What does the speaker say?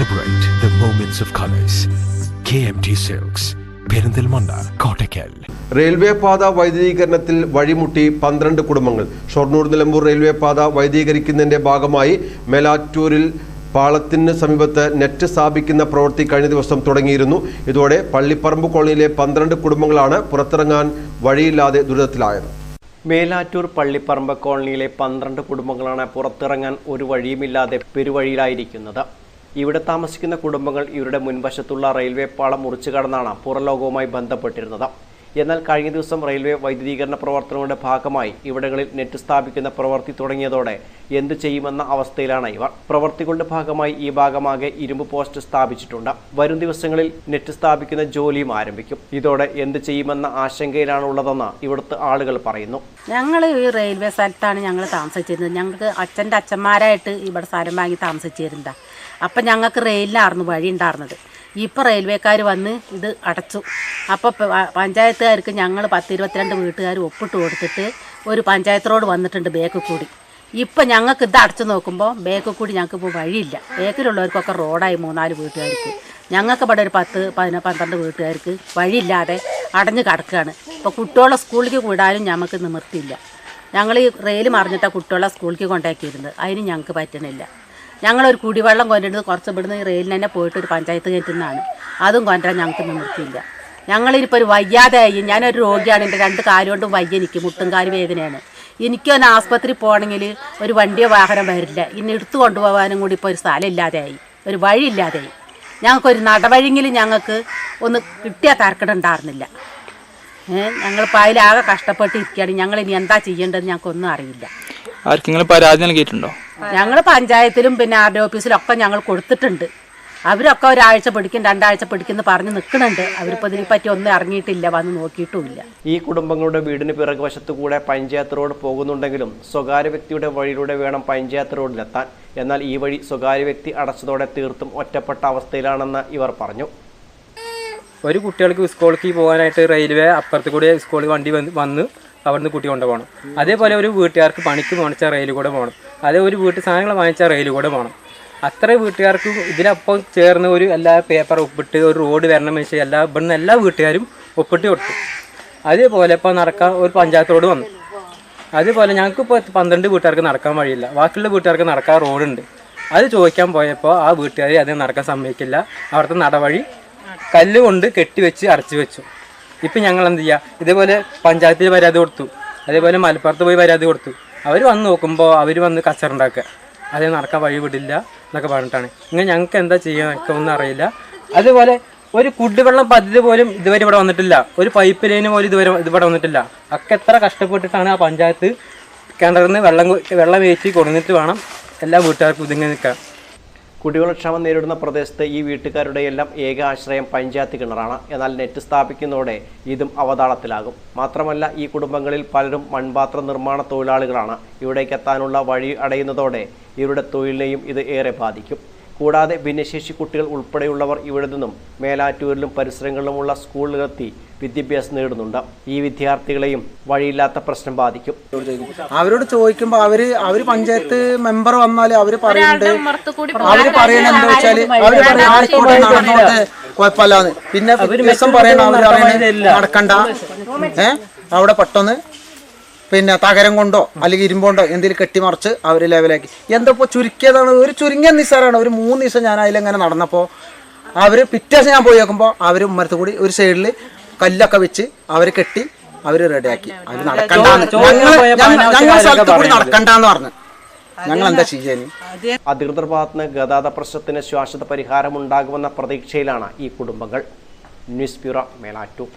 Celebrate the moments of colors. KMT silks Perinthalmanna Kottakkal railway പാത വൈദ്യുതീകരണത്തിൽ വഴിമുട്ടി പന്ത്രണ്ട് കുടുംബങ്ങൾ ഷൊർണൂർ നിലമ്പൂർ റെയിൽവേ പാത വൈദ്യുതീകരിക്കുന്നതിന്റെ ഭാഗമായി മേലാറ്റൂരിൽ പാളത്തിന് സമീപത്ത് നെറ്റ് സ്ഥാപിക്കുന്ന പ്രവൃത്തി കഴിഞ്ഞ ദിവസം തുടങ്ങിയിരുന്നു ഇതോടെ പള്ളിപ്പറമ്പ് കോളനിയിലെ പന്ത്രണ്ട് കുടുംബങ്ങളാണ് പുറത്തിറങ്ങാൻ വഴിയില്ലാതെ ദുരിതത്തിലായത് മേലാറ്റൂർ പള്ളിപ്പറമ്പ് കോളനിയിലെ പന്ത്രണ്ട് കുടുംബങ്ങളാണ് പുറത്തിറങ്ങാൻ ഒരു വഴിയുമില്ലാതെ പെരുവഴിയിലായിരിക്കുന്നത് ഇവിടെ താമസിക്കുന്ന കുടുംബങ്ങൾ ഇവരുടെ മുൻവശത്തുള്ള റെയിൽവേ പാളം മുറിച്ചു കടന്നാണ് പുറലോകവുമായി ബന്ധപ്പെട്ടിരുന്നത്. എന്നാൽ കഴിഞ്ഞ ദിവസം റെയിൽവേ വൈദ്യുതീകരണ പ്രവർത്തനങ്ങളുടെ ഭാഗമായി ഇവിടങ്ങളിൽ നെറ്റ് സ്ഥാപിക്കുന്ന പ്രവൃത്തി തുടങ്ങിയതോടെ എന്തു ചെയ്യുമെന്ന അവസ്ഥയിലാണ് ഇവർ. പ്രവൃത്തികളുടെ ഭാഗമായി ഈ ഭാഗമാകെ ഇരുമ്പ് പോസ്റ്റ് സ്ഥാപിച്ചിട്ടുണ്ട്. വരും ദിവസങ്ങളിൽ നെറ്റ് സ്ഥാപിക്കുന്ന ജോലിയും ആരംഭിക്കും. ഇതോടെ എന്ത് ചെയ്യുമെന്ന ആശങ്കയിലാണ് ആശങ്കയിലാണുള്ളതെന്ന് ഇവിടുത്തെ ആളുകൾ പറയുന്നു. ഞങ്ങൾ ഈ റെയിൽവേ സ്ഥലത്താണ് ഞങ്ങൾ താമസിച്ചിരുന്നത്. ഞങ്ങൾക്ക് അച്ഛന്റെ അച്ഛന്മാരായിട്ട് ഇവിടെ സ്ഥലം വാങ്ങി താമസിച്ചിരുന്ന അപ്പം ഞങ്ങൾക്ക് റെയിലിനായിരുന്നു വഴി ഉണ്ടായിരുന്നത്. ഇപ്പോൾ റെയിൽവേക്കാർ വന്ന് ഇത് അടച്ചു. അപ്പോൾ പഞ്ചായത്തുകാർക്ക് ഞങ്ങൾ പത്ത് ഇരുപത്തിരണ്ട് വീട്ടുകാർ ഒപ്പിട്ട് കൊടുത്തിട്ട് ഒരു പഞ്ചായത്ത് റോഡ് വന്നിട്ടുണ്ട് ബേക്ക് കൂടി ഇപ്പം ഞങ്ങൾക്ക് ഇത് അടച്ചു നോക്കുമ്പോൾ ബേക്ക് കൂടി ഞങ്ങൾക്ക് ഇപ്പോൾ വഴിയില്ല. ബേക്കിലുള്ളവർക്കൊക്കെ റോഡായി മൂന്നാൽ വീട്ടുകാർക്ക്. ഞങ്ങൾക്ക് ഇവിടെ ഒരു പത്ത് പതിന പന്ത്രണ്ട് വീട്ടുകാർക്ക് വഴിയില്ലാതെ അടഞ്ഞു കിടക്കുകയാണ് ഇപ്പോൾ കുട്ടികളെ സ്കൂളിലേക്ക് വിടാനും ഞങ്ങൾക്ക് നിവൃത്തിയില്ല. ഞങ്ങൾ ഈ റെയിൽ മറിഞ്ഞിട്ടാണ് കുട്ടികളെ സ്കൂളിലേക്ക് കൊണ്ടാക്കിയിരുന്നത്. അതിന് ഞങ്ങൾക്ക് പറ്റണില്ല. ഞങ്ങളൊരു കുടിവെള്ളം കൊണ്ടിരുന്നത് കുറച്ച് ഇവിടുന്ന് റെയിലിന് തന്നെ പോയിട്ട് ഒരു പഞ്ചായത്ത് കയറ്റിൽ നിന്നാണ് അതും കൊണ്ടുവരാൻ ഞങ്ങൾക്ക് നിവൃത്തിയില്ല ഞങ്ങളിപ്പോൾ ഒരു വയ്യാതെയായി ഞാനൊരു രോഗിയാണ്. എന്റെ രണ്ട് കാലുകൊണ്ടും വയ്യ എനിക്ക്. മുട്ടും കാൽ വേദനയാണ്. എനിക്കൊന്ന് ആസ്പത്രി പോകണമെങ്കിൽ ഒരു വണ്ടിയോ വാഹനം വരില്ല. ഇനി എടുത്തു കൊണ്ടുപോകാനും കൂടി ഇപ്പോൾ ഒരു സ്ഥലം ഇല്ലാതെയായി ഒരു വഴി ഇല്ലാതെയായി ഞങ്ങൾക്കൊരു നടവഴിയെങ്കിലും ഞങ്ങൾക്ക് ഒന്ന് കിട്ടിയാൽ തരക്കട ഉണ്ടായിരുന്നില്ല. അതിലാകെ കഷ്ടപ്പെട്ട് ഇരിക്കുകയാണ്. ഞങ്ങൾ ഇനി എന്താ ചെയ്യേണ്ടതെന്ന് ഞങ്ങൾക്കൊന്നും അറിയില്ല. ആർക്കെങ്കിലും പരാതി നൽകിയിട്ടുണ്ടോ? ഞങ്ങൾ പഞ്ചായത്തിലും പിന്നെ ആർ ഡി ഓഫീസിലും ഒക്കെ ഞങ്ങൾ കൊടുത്തിട്ടുണ്ട്. അവരൊക്കെ ഒരാഴ്ച പിടിക്കും രണ്ടാഴ്ച പിടിക്കും എന്ന് പറഞ്ഞ് നിൽക്കുന്നുണ്ട് അവരിപ്പോൾ ഇതിനെപ്പറ്റി ഒന്നും അറിഞ്ഞിട്ടില്ല വന്ന് നോക്കിയിട്ടുമില്ല. ഈ കുടുംബങ്ങളുടെ വീടിന് പിറകു വശത്തു കൂടെ പഞ്ചായത്ത് റോഡ് പോകുന്നുണ്ടെങ്കിലും സ്വകാര്യ വ്യക്തിയുടെ വഴിയിലൂടെ വേണം പഞ്ചായത്ത് റോഡിലെത്താൻ. എന്നാൽ ഈ വഴി സ്വകാര്യ വ്യക്തി അടച്ചതോടെ തീർത്തും ഒറ്റപ്പെട്ട അവസ്ഥയിലാണെന്ന് ഇവർ പറഞ്ഞു. ഒരു കുട്ടികൾക്ക് സ്കൂളിലേക്ക് പോകാനായിട്ട് റെയിൽവേ അപ്പുറത്ത് കൂടെ സ്കൂളിൽ വണ്ടി വന്ന് അവിടുന്ന് കുട്ടി കൊണ്ടുപോകണം. അതേപോലെ ഒരു വീട്ടുകാർക്ക് പണിക്ക് വാങ്ങിച്ച റെയിൽ കൂടെ പോകണം. അതേ ഒരു വീട്ടിൽ സാധനങ്ങൾ വാങ്ങിച്ചാൽ റെയിൽ കൂടെ പോകണം അത്ര വീട്ടുകാർക്കും ഇതിനൊപ്പം ചേർന്ന് ഒരു എല്ലാ പേപ്പർ ഒപ്പിട്ട് ഒരു റോഡ് വരണം വെച്ച് എല്ലാ ഇവിടുന്ന് എല്ലാ വീട്ടുകാരും ഒപ്പിട്ട് കൊടുത്തു. അതേപോലെ ഇപ്പോൾ നടക്കാൻ ഒരു പഞ്ചായത്ത് റോഡ് വന്നു. അതേപോലെ ഞങ്ങൾക്ക് ഇപ്പോൾ പന്ത്രണ്ട് വീട്ടുകാർക്ക് നടക്കാൻ വഴിയില്ല. ബാക്കിയുള്ള വീട്ടുകാർക്ക് നടക്കാൻ റോഡുണ്ട് അത് ചോദിക്കാൻ പോയപ്പോൾ ആ വീട്ടുകാർ അത് നടക്കാൻ സമ്മതിക്കില്ല. അവിടുത്തെ നടവഴി കല്ല് കൊണ്ട് കെട്ടിവെച്ച് അടച്ചു വെച്ചു. ഇപ്പം ഞങ്ങൾ എന്ത് ചെയ്യുക ഇതേപോലെ പഞ്ചായത്തിൽ പരാതി കൊടുത്തു. അതേപോലെ മലപ്പുറത്ത് പോയി പരാതി കൊടുത്തു. അവർ വന്ന് നോക്കുമ്പോൾ അവർ വന്ന് കച്ചറുണ്ടാക്കുക. അതേ നടക്കാൻ വഴി വിടില്ല എന്നൊക്കെ പറഞ്ഞിട്ടാണ്. ഇങ്ങനെ ഞങ്ങൾക്ക് എന്താ ചെയ്യാനൊക്കെ ഒന്നും അറിയില്ല. അതുപോലെ ഒരു കുടിവെള്ളം പദ്ധതി പോലും ഇതുവരെ ഇവിടെ വന്നിട്ടില്ല. ഒരു പൈപ്പ് ലൈന് പോലും ഇതുവരെ ഇവിടെ വന്നിട്ടില്ല. ഒക്കെ എത്ര കഷ്ടപ്പെട്ടിട്ടാണ് ആ പഞ്ചായത്ത് കിണറിൽ നിന്ന് വെള്ളം വെള്ളം വേച്ച് കൊടുത്തിട്ട് വേണം എല്ലാ വീട്ടുകാർക്കും ഇതിങ്ങനെ നിൽക്കാൻ. കുടിവെള്ളക്ഷാമം നേരിടുന്ന പ്രദേശത്ത് ഈ വീട്ടുകാരുടെ എല്ലാം ഏക ആശ്രയം പഞ്ചായത്ത് കിണറാണ്. എന്നാൽ നെറ്റ് സ്ഥാപിക്കുന്നതോടെ ഇതും അവതാളത്തിലാകും. മാത്രമല്ല ഈ കുടുംബങ്ങളിൽ പലരും മൺപാത്ര നിർമ്മാണ തൊഴിലാളികളാണ്. ഇവിടേക്ക് എത്താനുള്ള വഴി അടയുന്നതോടെ ഇവരുടെ തൊഴിലിനെയും ഇത് ഏറെ ബാധിക്കും. കൂടാതെ ഭിന്നശേഷി കുട്ടികൾ ഉൾപ്പെടെയുള്ളവർ ഇവിടെ നിന്നും മേലാറ്റൂരിലും പരിസരങ്ങളിലുമുള്ള സ്കൂളിലെത്തി വിദ്യാഭ്യാസം നേടുന്നുണ്ട്. ഈ വിദ്യാർത്ഥികളെയും വഴിയില്ലാത്ത പ്രശ്നം ബാധിക്കും. അവരോട് ചോദിക്കുമ്പോ അവർ അവർ പഞ്ചായത്ത് മെമ്പർ വന്നാൽ അവർ പറയുന്നുണ്ട് അവർ പറയണ എന്താ വെച്ചാൽ അവർ പറയണ ആയിക്കോട്ടെ നടന്നോട്ടെ കുഴപ്പമില്ലാന്ന്. പിന്നെ പിറ്റേ ദിവസം പറയണ അവർ നടക്കണ്ട. ഏ? അവിടെ പെട്ടെന്ന് പിന്നെ തകരം കൊണ്ടോ അല്ലെങ്കിൽ ഇരുമ്പോണ്ടോ എന്തെങ്കിലും കെട്ടിമറിച്ച് അവർ ലെവലാക്കി എന്താ ഇപ്പോൾ ചുരുക്കിയതാണ്? ഒരു ചുരുങ്ങിയ നിസ്സാരമാണ് ഒരു മൂന്ന് ദിവസം ഞാൻ അതിലെങ്ങനെ നടന്നപ്പോൾ അവർ പിറ്റേ ഞാൻ പോയി നോക്കുമ്പോൾ അവർ ഉമ്മരത്ത് കൂടി ഒരു സൈഡിൽ കല്ലൊക്കെ വെച്ച് അവർ കെട്ടി അവർ റെഡിയാക്കി അവർ നടക്കണ്ട ഞങ്ങൾ സ്ഥലത്ത് കൂടി നടക്കണ്ടാന്ന് പറഞ്ഞു. ഞങ്ങൾ എന്താ ചെയ്യാൻ അധികൃതർ ഭാഗത്തുനിന്ന് ഗതാഗത പ്രശ്നത്തിന് ശാശ്വത പരിഹാരമുണ്ടാകുമെന്ന പ്രതീക്ഷയിലാണ് ഈ കുടുംബങ്ങൾ. News bureau Melattur.